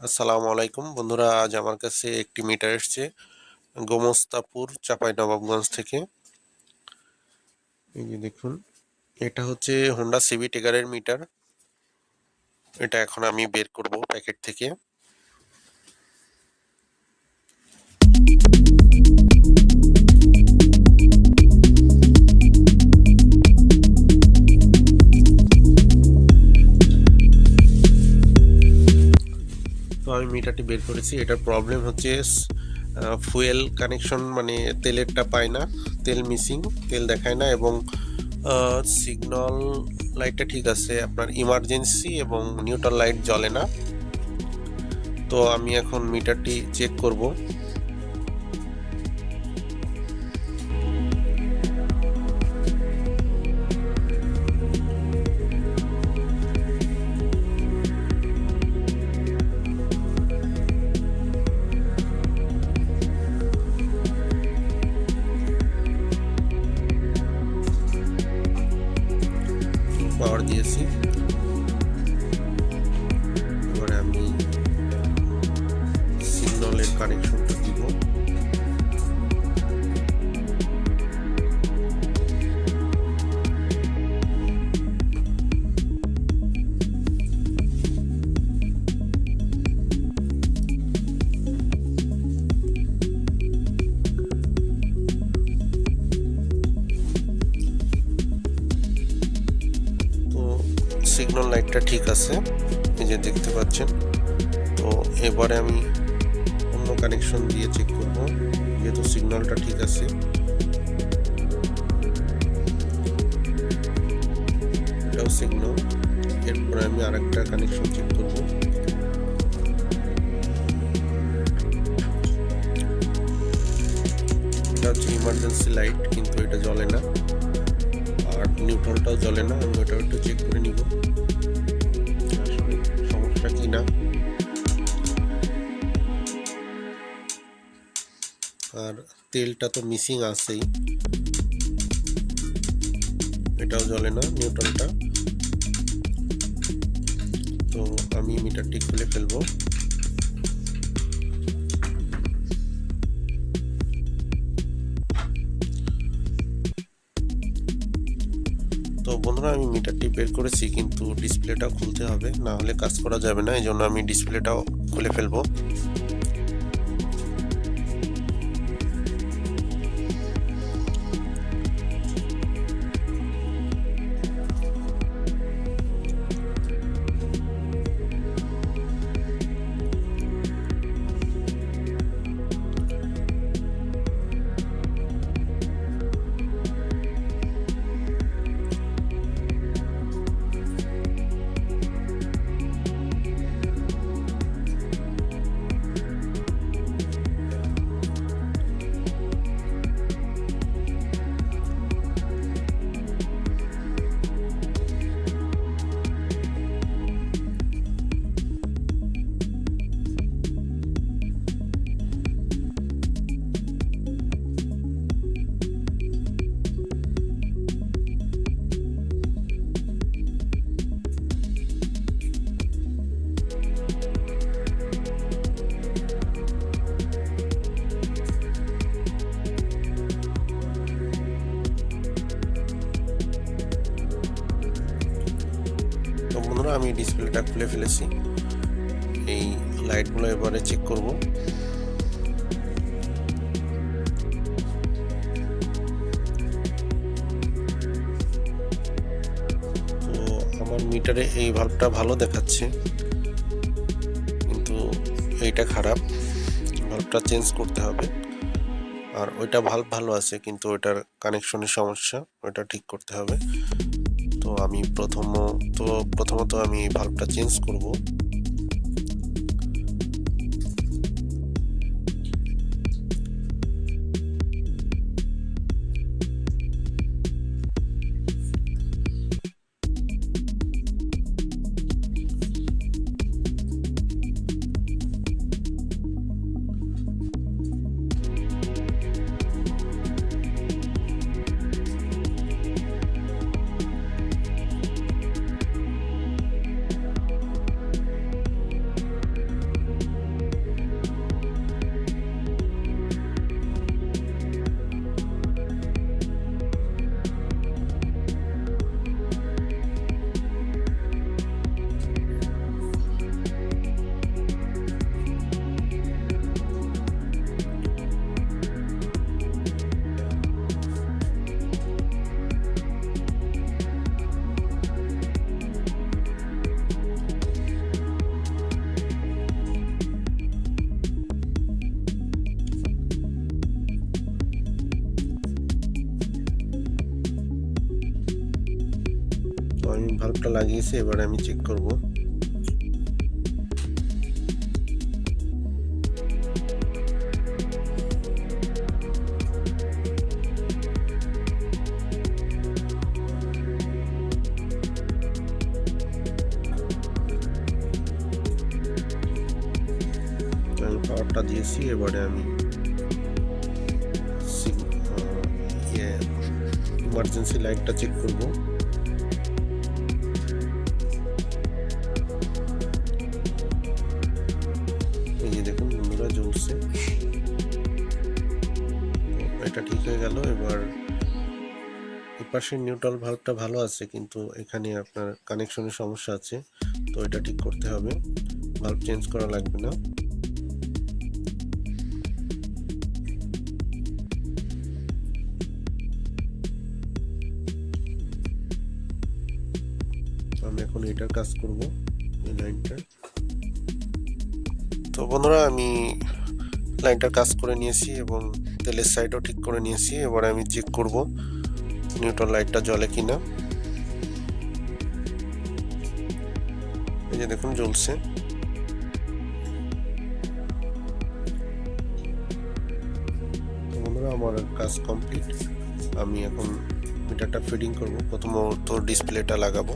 আসসালামু আলাইকুম। বন্ধুরা, আজ আমার কাছে একটি মিটার এসছে গোমস্তাপুর, চাপাই নবাবগঞ্জ থেকে। এই যে দেখুন, এটা হচ্ছে হোন্ডা সিভি টেগারের মিটার। এটা এখন আমি বের করব প্যাকেট থেকে। বের করেছি। এটার প্রবলেম হচ্ছে ফুয়েল কানেকশন মানে তেলেরটা পায় না, তেল মিসিং তেল দেখায় না এবং সিগন্যাল লাইটটা ঠিক আছে, আপনার ইমার্জেন্সি এবং নিউট্রাল লাইট জ্বলে না। তো আমি এখন মিটারটি চেক করব। Ford dia assim. লাইটটা ঠিক আছে, এই যে দেখতে পাচ্ছেন। তো এবারে আমি অন্য কানেকশন দিয়ে চেক করব, যেহেতু সিগন্যালটা ঠিক আছে। এটাও সিগন্যাল এরপরে আমি আরেকটা কানেকশন চেক করব। এটা হচ্ছে ইমার্জেন্সি লাইট কিন্তু এটা জ্বলে না। আর নিউট্রলটাও জ্বলে না, আমি ওটাও একটু চেক করে নিব। সমস্যা কি আর তেলটা তো মিসিং আছেই। এটাও জ্বলে না নিউটনটা তো আমি মিটারটি খুলে ফেলব। আমি মিটারটি বের করেছি, কিন্তু ডিসপ্লেটা খুলতে হবে, না হলে কাজ করা যাবে না, এই জন্য আমি ডিসপ্লেটাও খুলে ফেলব। বন্ধুরা আমি ডিসপ্লেটা খুলে ফেলেছি। এই লাইটগুলো এবারে চেক করব। তো আমার মিটারে এই ভাল্বটা ভালো দেখাচ্ছে। কিন্তু এইটা খারাপ। ভাল্বটা চেঞ্জ করতে হবে। আর ওইটা ভাল্ব ভালো আছে, কিন্তু ওইটার কানেকশনের সমস্যা, ওইটা ঠিক করতে হবে। তো আমি তো প্রথমত আমি ভাল্বটা চেঞ্জ করব। ডিসপ্লেটা লাগিয়েছি এবারে আমি চেক করব। আমি পাওয়ারটা দিয়েছি, এবারে আমি ইমার্জেন্সি লাইটটা চেক করব। এই দেখুন বন্ধুরা জ্বলছে। এটা ঠিক হয়ে গেল। এবার এপাশের নিউট্রাল ভাল্বটা ভালো আছে, কিন্তু এখানে আপনার কানেকশনের সমস্যা আছে। তো এটা ঠিক করতে হবে। ভাল্ব চেঞ্জ করা লাগবে না। আমি এখন এটার কাজ করব, এই লাইনটার তো বন্ধুরা, আমি লাইনটার কাজ করে নিয়েছি এবং তেলের সাইডও ঠিক করে নিয়েছি। এবার আমি চেক করব নিউট্রাল লাইটটা জ্বলে কিনা। এই যে দেখুন, জ্বলছে। বন্ধুরা, আমার কাজ কমপ্লিট আমি এখন মিটারটা ফিডিং করব। প্রথমত ডিসপ্লেটা লাগাবো।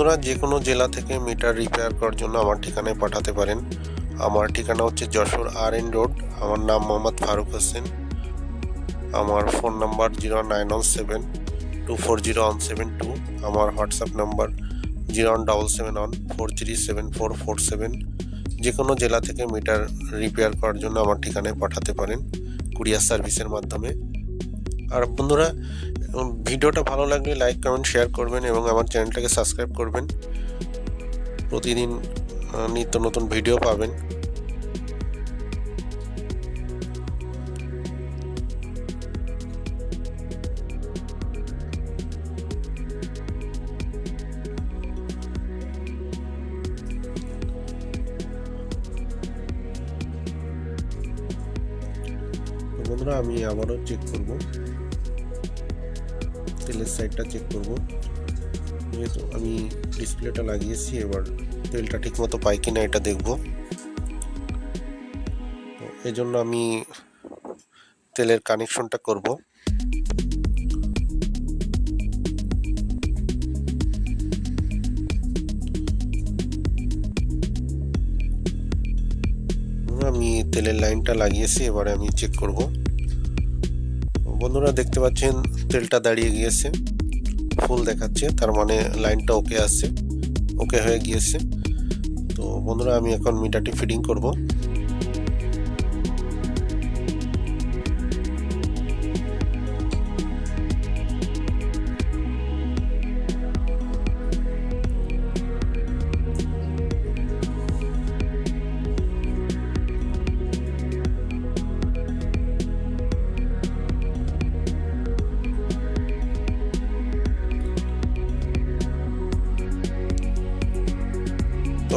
বন্ধুরা, যে কোনো জেলা থেকে মিটার রিপেয়ার করার জন্য আমার ঠিকানায় পাঠাতে পারেন। আমার ঠিকানা হচ্ছে যশোর আর এন রোড আমার নাম মোহাম্মদ ফারুক হোসেন। আমার phone number zero nine one seven two four zero one seven two আমার WhatsApp number zero one double seven one four three seven four four seven যে কোনো জেলা থেকে মিটার রিপেয়ার করার জন্য আমার ঠিকানায় পাঠাতে পারেন। কুরিয়ার সার্ভিসের মাধ্যমে। আর বন্ধুরা ভিডিওটা ভালো লাগলে লাইক কমেন্ট শেয়ার করবেন এবং আমার চ্যানেলটাকে সাবস্ক্রাইব করবেন। প্রতিদিন নিত্য নতুন ভিডিও পাবেন। বন্ধুরা, আমি আবারও চেক করব। তেলের সাইডটা চেক করব। যেহেতু আমি ডিসপ্লেটা লাগিয়েছি, এবার তেলটা ঠিকমতো পাই কিনা এটা দেখব। তো এই জন্য আমি তেলের কানেকশনটা করব। আমি তেলের লাইনটা লাগিয়েছি, এবারে আমি চেক করব। বন্ধুরা দেখতে পাচ্ছেন, তেলটা দাঁড়িয়ে গিয়েছে। ফুল দেখাচ্ছে, তার মানে লাইনটা ওকে আছে ওকে হয়ে গিয়েছে। তো বন্ধুরা, আমি এখন মিটারটি ফিডিং করব।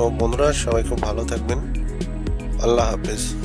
বন্ধুরা সবাই খুব ভালো থাকবেন। আল্লাহ হাফেজ।